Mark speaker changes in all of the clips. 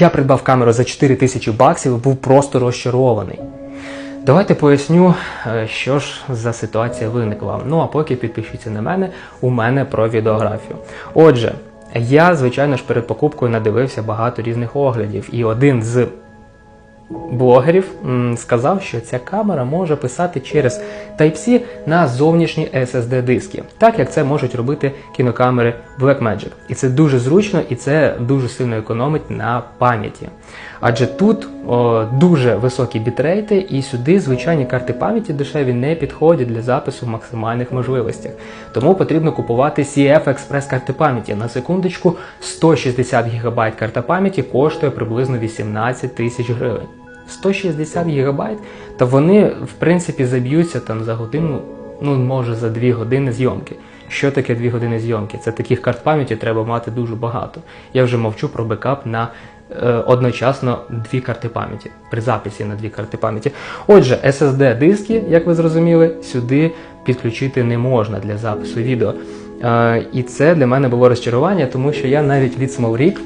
Speaker 1: Я придбав камеру за 4 тисячі баксів і був просто розчарований. Давайте поясню, е, що ж за ситуація виникла. Ну а поки підпишіться на мене, у мене про відеографію. Отже, я, звичайно ж, перед покупкою надивився багато різних оглядів, і один з блогерів сказав, що ця камера може писати через Type-C на зовнішні SSD диски, так як це можуть робити кінокамери Blackmagic. І це дуже зручно і це дуже сильно економить на пам'яті. Адже тут о, дуже високі бітрейти, і сюди звичайні карти пам'яті дешеві не підходять для запису в максимальних можливостях. Тому потрібно купувати CF Express карти пам'яті. На секундочку 160 ГБ карта пам'яті коштує приблизно 18 тисяч гривень. 160 гігабайт, то вони в принципі заб'ються там за годину, ну може за 2 години зйомки. Що таке 2 години зйомки? Це таких карт пам'яті треба мати дуже багато. Я вже мовчу про бекап на е, одночасно дві карти пам'яті при записі на дві карти пам'яті. Отже, SSD диски, як ви зрозуміли, сюди підключити не можна для запису відео. Е, і це для мене було розчарування, тому що я навіть від SmallRig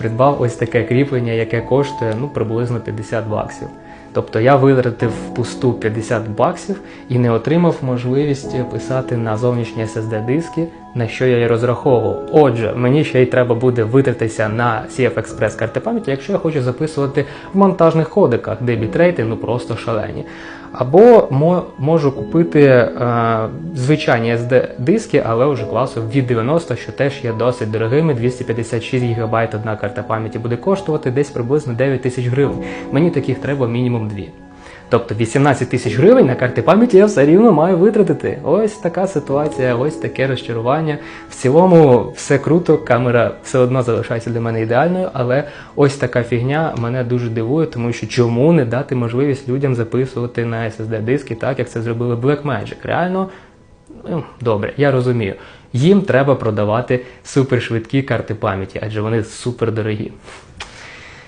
Speaker 1: придбав ось таке кріплення, яке коштує ну, приблизно 50 баксів. Тобто я витратив пусту 50 баксів і не отримав можливість писати на зовнішні SSD диски, на що я і розраховував. Отже, мені ще й треба буде витратитися на CF Express карти пам'яті, якщо я хочу записувати в монтажних кодиках, де бітрейти ну просто шалені. Або мо- можу купити е, звичайні SD-диски, але вже класу від 90, що теж є досить дорогими. 256 ГБ одна карта пам'яті буде коштувати десь приблизно 9 тисяч гривень. Мені таких треба мінімум дві. Тобто 18 тисяч гривень на карти пам'яті я все рівно маю витратити. Ось така ситуація, ось таке розчарування. В цілому все круто, камера все одно залишається для мене ідеальною, але ось така фігня мене дуже дивує, тому що чому не дати можливість людям записувати на SSD диски, так як це зробили Blackmagic. Реально, ну, добре, я розумію. Їм треба продавати супершвидкі карти пам'яті, адже вони супердорогі.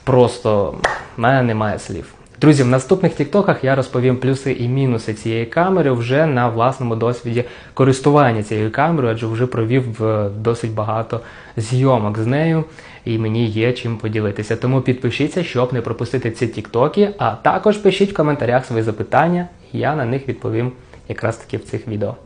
Speaker 1: Просто в мене немає слів. Друзі, в наступних тіктоках я розповім плюси і мінуси цієї камери вже на власному досвіді користування цією камерою, адже вже провів е, досить багато зйомок з нею, і мені є чим поділитися. Тому підпишіться, щоб не пропустити ці тіктоки, а також пишіть в коментарях свої запитання, я на них відповім якраз таки в цих відео.